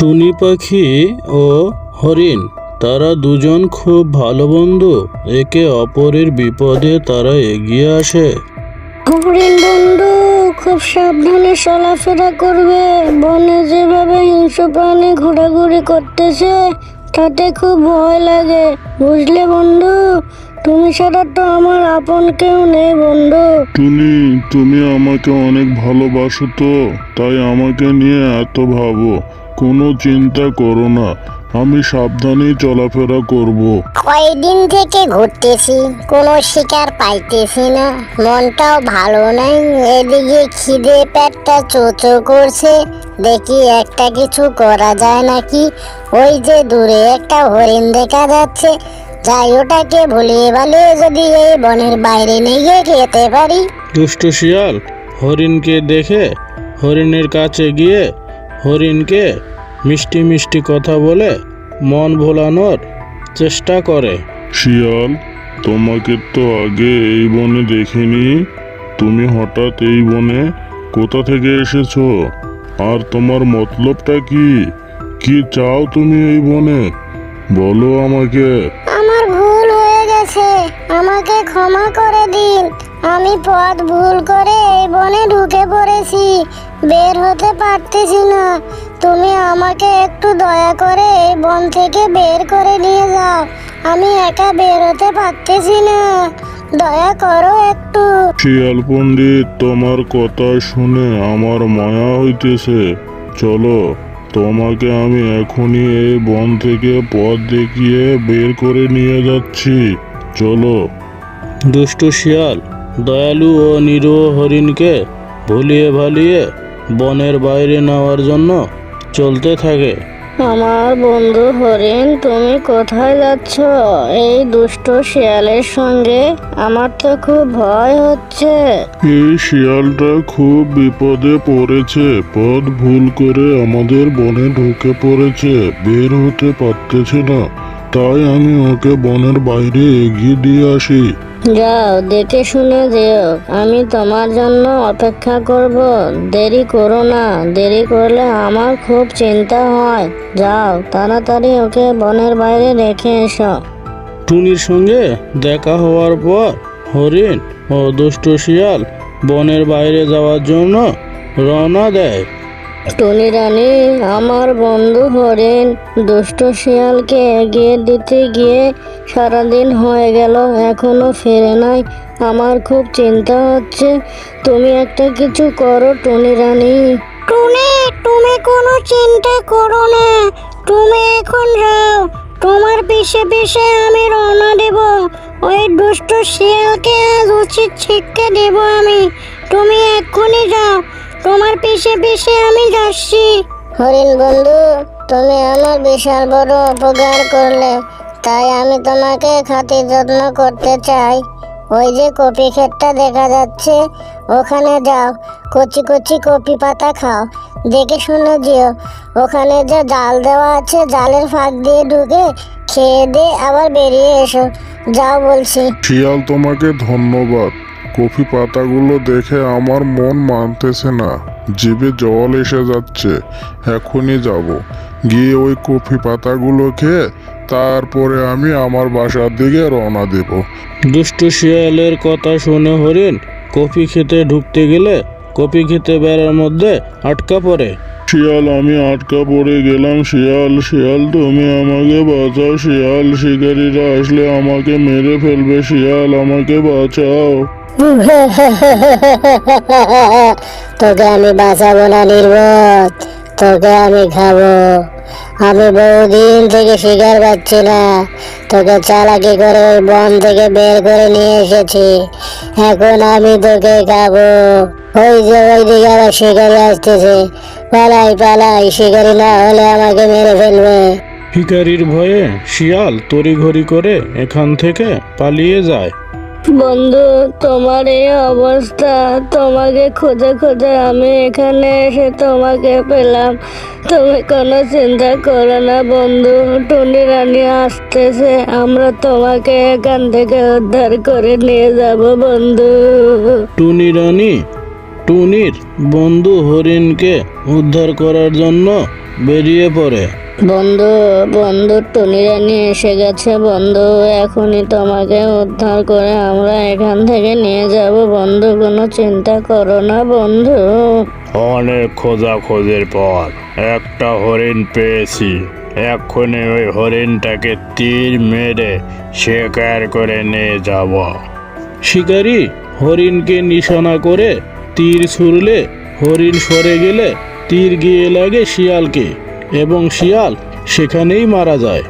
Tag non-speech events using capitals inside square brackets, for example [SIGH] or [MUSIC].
টুনি পাখি ও হরিণ তারা দুজন খুব ভালো বন্ধু। একে অপরের বিপদে তারা এগিয়ে আসে। হরিণ বন্ধু খুব সাবধানে চলাফেরা করবে। বনে যেভাবে হিংস্র প্রাণী ঘোরাঘুরি করতেছে তাতে খুব ভয় লাগে। বুঝলে বন্ধু তুমি ছাড়া তো আমার আপন কেউ নেই বন্ধু। টুনি তুমি আমাকে অনেক ভালোবাসো তো তাই আমাকে নিয়ে এত ভাবো। কোনো চিন্তা করো না আমি সাবধানেই চলাফেরা করব। কয়দিন থেকে ঘুরতেছি কোনো শিকার পাইতেছি না মনটাও ভালো নাই এদিকে খিদে পেটটা চোচো করছে দেখি একটা কিছু করা যায় নাকি ওই যে দূরে একটা হরিণ দেখা যাচ্ছে যাই ওটাকে ভুলিয়ে ভালিয়ে যদি এই বনের বাইরে নিয়ে খেতে পারি দুষ্ট শিয়াল হরিণকে দেখে হরিণের কাছে গিয়ে হরিণকে মিষ্টি মিষ্টি কথা বলে মন ভোলানোর চেষ্টা করে। শিয়াল তোমাকে তো আগে এই বনে দেখিনি। তুমি হঠাৎ এই বনে কোথা থেকে এসেছ? আর তোমার মতলবটা কি? কি চাও তুমি এই বনে? বলো আমাকে। আমার ভুল হয়ে গেছে। আমাকে ক্ষমা করে দিন। আমি পথ ভুল করে এই বনে ঢুকে পড়েছি। বের হতে পারতেছি না। তুমি আমাকে একটু দয়া করে এই বন থেকে বের করে নিয়ে যাও। আমি একা বের হতে পারতেছি না। দয়া করো একটু। শিয়াল পণ্ডিত তোমার কথা শুনে আমার মায়া হইতেছে। চলো তোমাকে আমি এখনই এই বন থেকে পথ দেখিয়ে বের করে নিয়ে যাচ্ছি। চলো। দুষ্ট শিয়াল দয়ালু ও নিরীহ হরিণকে ভুলিয়ে ভালিয়ে বনের বাইরে নেওয়ার জন্য চলতে থাকে। আমার বন্ধু হরিণ তুমি কোথায় যাচ্ছ? এই দুষ্ট শিয়ালের সঙ্গে আমার তো খুব ভয় হচ্ছে। এই শিয়ালটা খুব বিপদে পড়েছে। পথ ভুল করে আমাদের বনে ঢুকে পড়েছে। বের হতে পারতেছে না। তাই আমি ওকে বনের বাইরে এগিয়ে দিয়ে আসি। যাও দেখে শুনে যেও। আমি তোমার জন্য অপেক্ষা করব। দেরি করো না দেরি করলে আমার খুব চিন্তা হয়। যাও তাড়াতাড়ি ওকে বনের বাইরে রেখে এসো। টুনির সঙ্গে দেখা হওয়ার পর হরিণ ও দুষ্ট শিয়াল বনের বাইরে যাওয়ার জন্য রওনা দেয়। টুনি রানী, আমার বন্ধু হরিণ, দুষ্ট শিয়ালকে এগিয়ে দিতে গিয়ে সারাদিন হয়ে গেল, এখনও ফেরে নাই। আমার খুব চিন্তা হচ্ছে, তুমি একটা কিছু করো টুনি রানী। টুনি, তুমি কোনো চিন্তা করো না, তুমি এখন যাও। তোমার পিছে পিছে আমি রওনা দেব। ওই দুষ্ট শিয়ালকে আজ উচিত শিক্ষা দেব আমি। তুমি এক্ষুনি যাও। তোমার পিছে পিছে আমি যাচ্ছি। হরিণ বন্ধু তুমি আমার বিশাল বড় উপকার করলে তাই আমি তোমাকে খাতির যত্ন করতে চাই। ওই যে কপি ক্ষেতটা দেখা যাচ্ছে ওখানে যাও কচি কচি কপি পাতা খাও। দেখে শুনে যেও ওখানে যে জাল দেওয়া আছে জালের ফাঁক দিয়ে ঢুকে খেয়ে দিয়ে আবার বেরিয়ে এসো। যাও বলছি। শিয়াল তোমাকে ধন্যবাদ। কফি পাতাগুলো দেখে আমার মন মানতেছে না। জিভে জল এসে যাচ্ছে। এখনই যাব। গিয়ে ওই কফি পাতাগুলো খেয়ে তারপরে আমি আমার বাসার দিকে রওনা দেব। দুষ্ট শিয়ালের কথা শুনে হরিণ কফি খেতে ঢুকতে গেলে কফি খেতে বেড়ার মধ্যে আটকা পড়ে। শিয়াল, আমি আটকা পড়ে গেলাম, শিয়াল শিয়াল, তুমি আমাকে বাঁচাও, শিয়াল, শিকারীরা আসলে আমাকে মেরে ফেলবে, শিয়াল, আমাকে বাঁচাও। [LAUGHS] তোকে আমি বাঁচাবো না, নির্বোধ। তোকে আমি খাব। আমি বহুদিন থেকে শিকার পাচ্ছি না। তোকে চালাকি করে ওই বন থেকে বের করে নিয়ে এসেছি। এখন আমি তোকে খাব। ওই যে ওই দিকে আবার শিকারি আসতেছে। পালাই পালাই শিকারি না হলে আমাকে মেরে ফেলবে। শিকারির ভয়ে শিয়াল তড়িঘড়ি করে এখান থেকে পালিয়ে যায়। বন্ধু তোমার এই অবস্থা তোমাকে খুঁজে খুঁজে আমি এখানে এসে তোমাকে পেলাম। তুমি কোনো চিন্তা করো না বন্ধু টুনি রানী আসতেছে আমরা তোমাকে এখান থেকে উদ্ধার করে নিয়ে যাব বন্ধু। টুনি রানী টুনির বন্ধু হরিণকে উদ্ধার করার জন্য বেরিয়ে পড়ে। বন্ধু বন্ধু টুনি রানী এসে গেছে। বন্ধু এখনই তোমাকে উদ্ধার করে আমরা এখান থেকে নিয়ে যাব। বন্ধু কোনো চিন্তা করো না বন্ধু। অনেক খোঁজাখোঁজির পর একটা হরিণ পেয়েছি। এক্ষুনি ওই হরিণটাকে তীর মেরে শিকার করে নিয়ে যাব। শিকারি হরিণকে নিশানা করে তীর ছুড়লে হরিণ সরে গেলে তীর গিয়ে লাগে শিয়ালকে এবং শিয়াল সেখানেই মারা যায়।